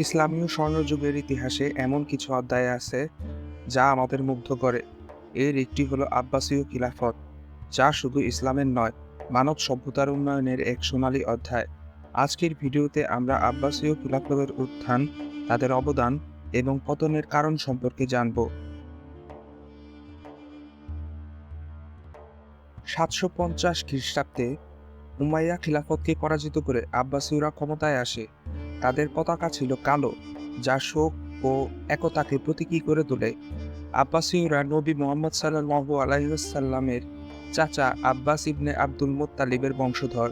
ইসলামীয় স্বর্ণযুগের ইতিহাসে এমন কিছু অধ্যায় আছে যা আমাদের মুগ্ধ করে। এর একটি হলো আব্বাসীয় খিলাফত, যা শুধু ইসলামের নয়, মানব সভ্যতার উন্নয়নের এক সোনালী অধ্যায়। আজকের ভিডিওতে আমরা আব্বাসীয় খিলাফতের উত্থান, তাদের অবদান এবং পতনের কারণ সম্পর্কে জানব। সাতশো পঞ্চাশ খ্রিস্টাব্দে উমাইয়া খিলাফতকে পরাজিত করে আব্বাসীয়রা ক্ষমতায় আসে। তাদের পতাকা ছিল কালো, যা শোক ও একতাকে প্রতীকী করে তোলে। আব্বাসীয়রা নবী মোহাম্মদ সাল্লাহ আলাইসাল্লামের চাচা আব্বাস ইবনে আব্দুল মোত্তালিবের বংশধর,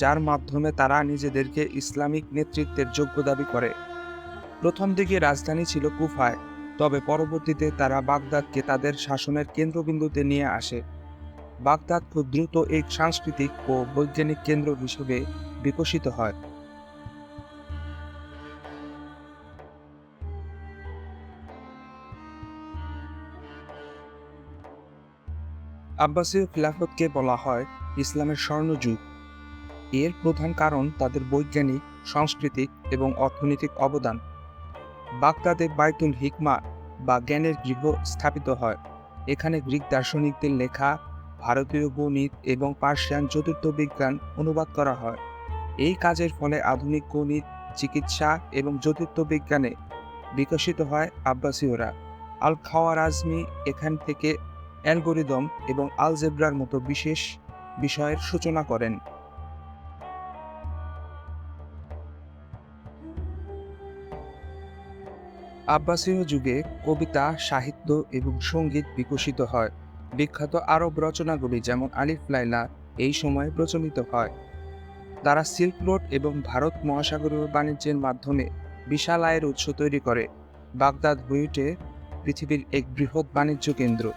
যার মাধ্যমে তারা নিজেদেরকে ইসলামিক নেতৃত্বের যোগ্য দাবি করে। প্রথম দিকে রাজধানী ছিল কুফায়, তবে পরবর্তীতে তারা বাগদাদকে তাদের শাসনের কেন্দ্রবিন্দুতে নিয়ে আসে। বাগদাদ খুব দ্রুত এক সাংস্কৃতিক ও বৈজ্ঞানিক কেন্দ্র হিসেবে বিকশিত হয়। আব্বাসীয় খিলাফতকে বলা হয় ইসলামের স্বর্ণযুগ। এর প্রধান কারণ তাদের বৈজ্ঞানিক, সাংস্কৃতিক এবং অর্থনৈতিক অবদান। বাগদাদে বাইতুল হিকমা বা জ্ঞানের গৃহ স্থাপিত হয়। এখানে গ্রিক দার্শনিকদের লেখা, ভারতীয় গণিত এবং পার্সিয়ান চতুর্থ বিজ্ঞান অনুবাদ করা হয়। এই কাজের ফলে আধুনিক গণিত, চিকিৎসা এবং চতুর্থ বিজ্ঞানে বিকশিত হয় আব্বাসীয়রা। আল খাওয়ারাজমি এখান থেকে অ্যালগোরিদম এবং আলজেব্রার মতো বিশেষ বিষয়ের সূচনা করেন। আব্বাসীয় যুগে কবিতা, সাহিত্য এবং সংগীত বিকশিত হয়। বিখ্যাত আরব রচনাগুলি যেমন আলিফ লাইলা এই সময়ে প্রচলিত হয়। তারা সিল্ক রোড এবং ভারত মহাসাগরীয় বাণিজ্যের মাধ্যমে বিশাল আয়ের উৎস তৈরি করে। বাগদাদ হয়ে পৃথিবীর এক বৃহৎ বাণিজ্য কেন্দ্র।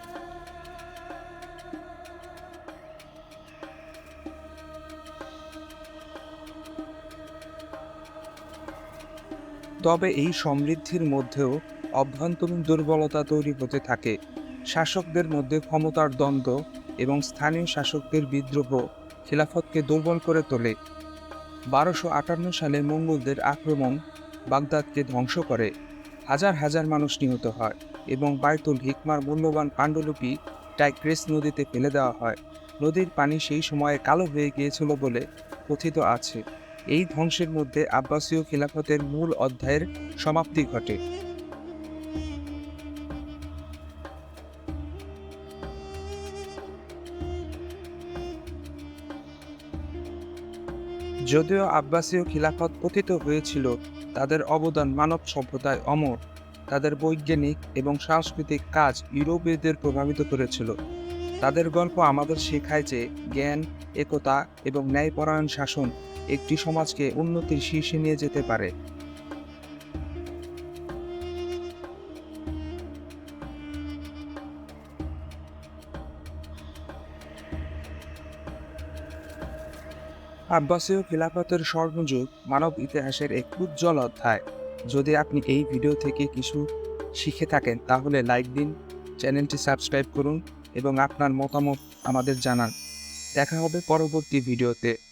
তবে এই সমৃদ্ধির মধ্যেও অভ্যন্তরীণ দুর্বলতা তৈরি হতে থাকে। শাসকদের মধ্যে ক্ষমতার দ্বন্দ্ব এবং স্থানীয় শাসকদের বিদ্রোহ খিলাফতকে দুর্বল করে তোলে। বারোশো আটান্ন সালে মঙ্গলদের আক্রমণ বাগদাদকে ধ্বংস করে। হাজার হাজার মানুষ নিহত হয় এবং বাইতুল হিকমার মূল্যবান পাণ্ডুলিপি টাইগ্রেস নদীতে ফেলে দেওয়া হয়। নদীর পানি সেই সময়ে কালো হয়ে গিয়েছিল বলে কথিত আছে। এই ধ্বংসের মধ্যে আব্বাসীয় খিলাফতের মূল অধ্যায়ের সমাপ্তি ঘটে। যদিও আব্বাসীয় খিলাফত পতিত হয়েছিল, তাদের অবদান মানব সভ্যতায় অমর। তাদের বৈজ্ঞানিক এবং সাংস্কৃতিক কাজ ইউরোপীয়দের প্রভাবিত করেছিল। তাদের গল্প আমাদের শেখায় যে জ্ঞান, একতা এবং ন্যায়পরায়ণ শাসন একটি সমাজকে উন্নতির শীর্ষে নিয়ে যেতে পারে। আব্বাসীয় খিলাফতের স্বর্ণযুগ মানব ইতিহাসের এক উজ্জ্বল অধ্যায়। যদি আপনি এই ভিডিও থেকে কিছু শিখে থাকেন, তাহলে লাইক দিন, চ্যানেলটি সাবস্ক্রাইব করুন এবং আপনার মতামত আমাদের জানান। দেখা হবে পরবর্তী ভিডিওতে।